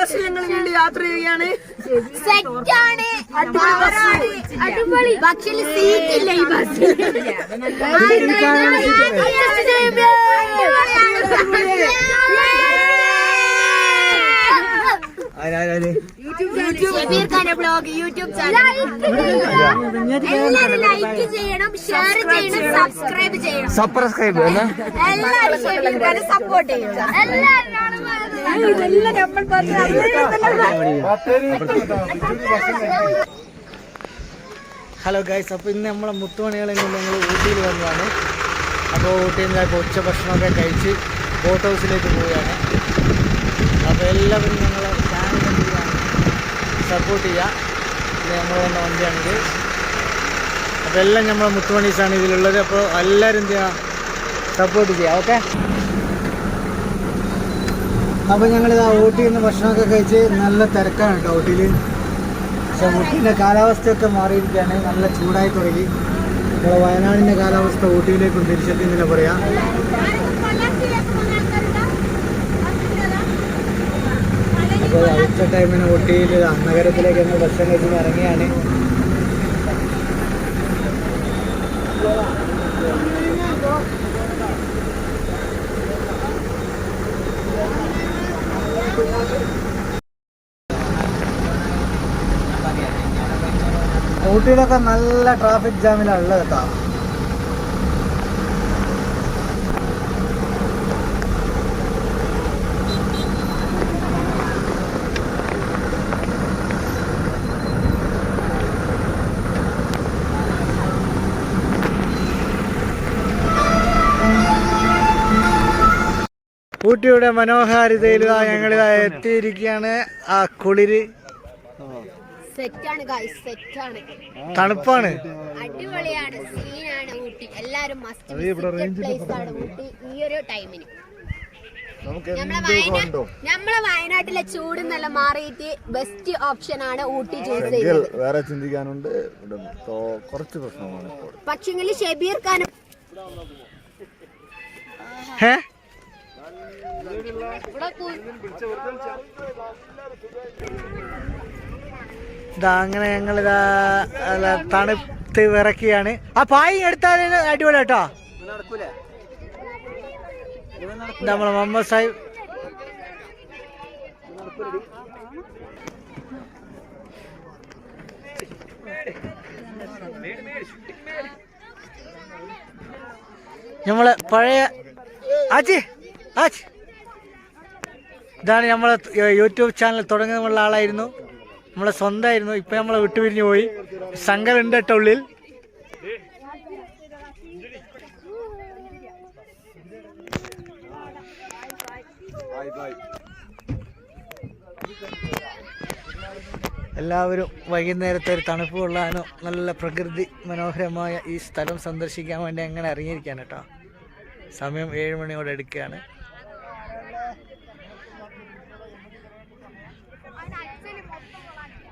ബസ്സിൽ ഞങ്ങൾ വീണ്ടും യാത്ര ചെയ്യുകയാണ്. അടിപൊളി പക്ഷേ സീറ്റ് ഇല്ല ഈ ബസ്സിൽ. ചെയ്യണം. ഷെയർ ചെയ്യണം സബ്സ്ക്രൈബ് ചെയ്യണം. സപ്പോർട്ട് ചെയ്യണം. എല്ലാവരും ഹലോ ഗൈസ് അപ്പോൾ ഇന്ന് നമ്മളെ മുത്തുമണികളെ കൊണ്ട് ഞങ്ങൾ ഊട്ടിയിൽ വന്നതാണ്. അപ്പോൾ ഊട്ടിയിൽ നിന്ന് ഇപ്പോൾ ഉച്ച ഭക്ഷണമൊക്കെ കഴിച്ച് ബോട്ട് ഹൗസിലേക്ക് പോവുകയാണ്. അപ്പോൾ എല്ലാവരും ഞങ്ങളെ ചാനൽ സപ്പോർട്ട് ചെയ്യുക. നമ്മൾ വന്ന വണ്ടിയാണിത്. അപ്പോൾ എല്ലാം നമ്മളെ മുത്തുമണീസാണ് ഇതിലുള്ളത്. അപ്പോൾ എല്ലാവരും എന്ത് ചെയ്യുക സപ്പോർട്ട് ചെയ്യുക ഓക്കെ അപ്പോൾ ആ ഊട്ടിയിൽ നിന്ന് ഭക്ഷണമൊക്കെ കഴിച്ച് നല്ല തിരക്കാണ് കേട്ടോ ഊട്ടിയിൽ പക്ഷെ ഊട്ടീന്റെ കാലാവസ്ഥയൊക്കെ മാറിയിരിക്കുകയാണ്. നല്ല ചൂടായി തുടങ്ങി. ഇപ്പോൾ വയനാടിന്റെ കാലാവസ്ഥ ഊട്ടിയിലേക്കും തിരിച്ചെത്തി എന്നില്ല പറയാം. അപ്പോൾ ഉച്ച ടൈമിന് ഊട്ടിയിൽ നഗരത്തിലേക്ക് ഞങ്ങൾ ഭക്ഷണം കഴിച്ച് ഇറങ്ങിയാണ്. ഊട്ടിയിലൊക്കെ നല്ല ട്രാഫിക് ജാമിലാണ് ഉള്ളത് കേട്ടോ ഊട്ടിയുടെ മനോഹാരിതയിൽ ഞങ്ങളിതാ എത്തിയിരിക്കുകയാണ്. ആ കുളിര് സെറ്റാണ് ഗൈസ് സെറ്റാണ്. തണുപ്പാണ്. അടിപൊളിയാണ് സീനാണ് ഊട്ടി. എല്ലാരും മസ്റ്റ് പ്ലേസ് ആണ് ഊട്ടി ഈ ഒരു ടൈമിന് നമ്മളെ വയനാട് നമ്മളെ വയനാട്ടിലെ ചൂട് നല്ല മാറിയിട്ട് ബെസ്റ്റ് ഓപ്ഷൻ ആണ് ഊട്ടി ചൂസ് ചെയ്യുന്നത് വേറെ ചിന്തിക്കാനുണ്ട്. ഇവിടെ കുറച്ച് പ്രശ്നമാണ് പക്ഷെങ്കിൽ ഷബീർ ഖാനും ഹേ? ഇതാ അങ്ങനെ ഞങ്ങളിതാ തണുത്ത് വിറക്കുകയാണ് ആ പായി എടുത്താൽ അടിപൊളി കേട്ടോ. നമ്മളെ മുഹമ്മദ് സാഹിബ്. നമ്മളെ പഴയ ആച്ചി ആച്ചി. ഇതാണ് നമ്മളെ യൂട്യൂബ് ചാനൽ തുടങ്ങുന്നുള്ള ആളായിരുന്നു. നമ്മളെ സ്വന്തമായിരുന്നു. ഇപ്പൊ നമ്മളെ വിട്ടുപിരിഞ്ഞു പോയി. സങ്കടമുണ്ട് കേട്ടോ ഉള്ളിൽ. എല്ലാവരും വൈകുന്നേരത്തെ ഒരു തണുപ്പ് കൊള്ളാനോ നല്ല പ്രകൃതി മനോഹരമായ ഈ സ്ഥലം സന്ദർശിക്കാൻ വേണ്ടി അങ്ങനെ ഇറങ്ങിയിരിക്കാൻ കേട്ടോ. സമയം ഏഴ് മണിയോടെ എടുക്കുകയാണ്.